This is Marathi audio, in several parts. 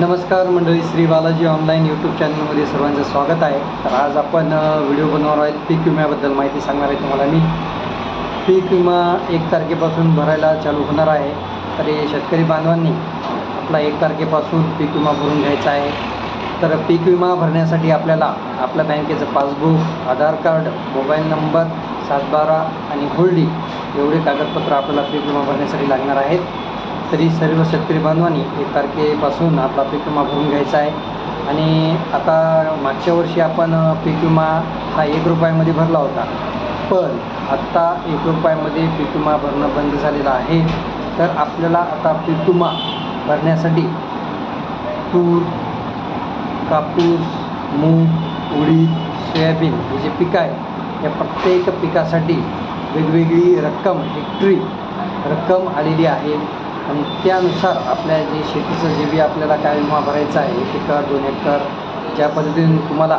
नमस्कार मंडळी श्री बालाजी ऑनलाईन यूट्यूब चॅनलमध्ये सर्वांचं स्वागत आहे. तर आज आपण व्हिडिओ बनवणार आहेत पीक विम्याबद्दल माहिती सांगणार आहे तुम्हाला मी. पीक विमा एक तारखेपासून भरायला चालू होणार आहे. तर हे शेतकरी बांधवांनी आपला एक तारखेपासून पीक विमा भरून घ्यायचा आहे. तर पीक विमा भरण्यासाठी आपल्याला आपल्या बँकेचं passbook Aadhaar card mobile number सातबारा आणि होल्डी एवढे कागदपत्र आपल्याला पीक विमा भरण्यासाठी लागणार आहेत. तरी सर्व शेतकरी बांधवांनी एक तारखेपासून आपला पीक विमा भरून घ्यायचा आहे. आणि आता मागच्या वर्षी आपण पीक विमा हा एक रुपयामध्ये भरला होता. पण आत्ता एक रुपयामध्ये पीक विमा भरणं बंद झालेलं आहे. तर आपल्याला आता पीक विमा भरण्यासाठी तूर कापूस मूग उडीद सोयाबीन हे जे पिकं आहे या प्रत्येक पिकासाठी वेगवेगळी रक्कम हेक्टरी रक्कम आलेली आहे. आणि त्यानुसार आपल्या जे शेतीचं जे बी आपल्याला काय विमा भरायचा आहे एक एकर दोन एकर ज्या पद्धतीने तुम्हाला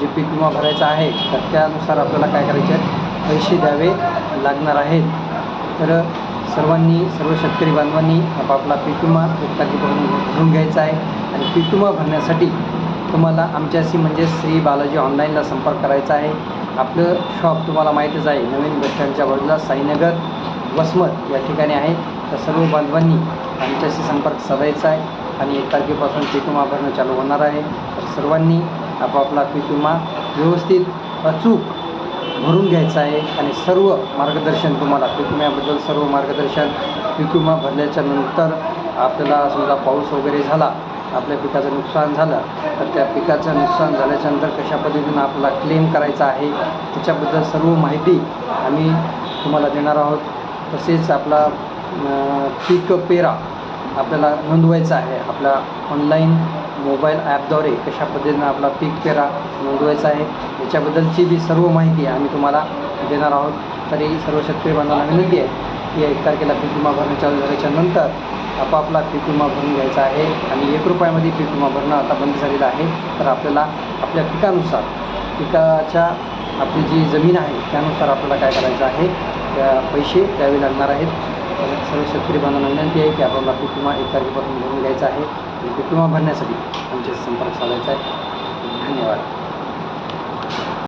जे पीक विमा भरायचा आहे तर त्यानुसार आपल्याला काय करायचे आहे पैसे द्यावे लागणार आहेत. तर सर्वांनी सर्व शेतकरी बांधवांनी आपापला पीक विमा एक तारखेपासून भरून घ्यायचा आहे. आणि पीक विमा भरण्यासाठी तुम्हाला आमच्याशी म्हणजे श्री बालाजी ऑनलाईनला संपर्क करायचा आहे. आपलं शॉप तुम्हाला माहीतच आहे. नवीन बस स्टँडच्या बाजूला साईनगर वसमत या ठिकाणी आहे. तर सर्व बांधवांनी आमच्याशी संपर्क साधायचा आहे आणि एक तारखेपासून पीक विमा भरणं चालू होणार आहे. तर सर्वांनी आपापला पीक विमा व्यवस्थित अचूक भरून घ्यायचा आहे आणि सर्व मार्गदर्शन तुम्हाला पीक विम्याबद्दल सर्व मार्गदर्शन पीक विमा भरल्याच्या नंतर आपल्याला समजा पाऊस वगैरे झाला आपल्या पिकाचं नुकसान झालं तर त्या पिकाचं नुकसान झाल्याच्यानंतर कशा पद्धतीनं आपला क्लेम करायचा आहे त्याच्याबद्दल सर्व माहिती आम्ही तुम्हाला देणार आहोत. तसेच आपला पीक पेरा आपल्याला नोंदवायचा आहे. आपला ऑनलाईन मोबाईल ॲपद्वारे कशा पद्धतीनं आपला पीक पेरा नोंदवायचा आहे याच्याबद्दलची बी सर्व माहिती आम्ही तुम्हाला देणार आहोत. तरी सर्व शेतकरी बांधवांना विनंती आहे की एक तारखेला पीक विमा भरणं चालू झाल्याच्यानंतर आपापला पीक विमा भरून घ्यायचा आहे आणि एक रुपयामध्ये पीक विमा भरणं आता बंद झालेलं आहे. तर आपल्याला आपल्या पिकानुसार पिकाच्या आपली जी जमीन आहे त्यानुसार आपल्याला काय करायचं आहे त्या पैसे द्यावे लागणार आहेत. सर्व शेतकरी बांधवांना विनंती आहे की आपल्याला पीक किंवा एक तारखेपासून भरून घ्यायचा आहे आणि पीक भरण्यासाठी आमच्या संपर्क साधायचा आहे. धन्यवाद.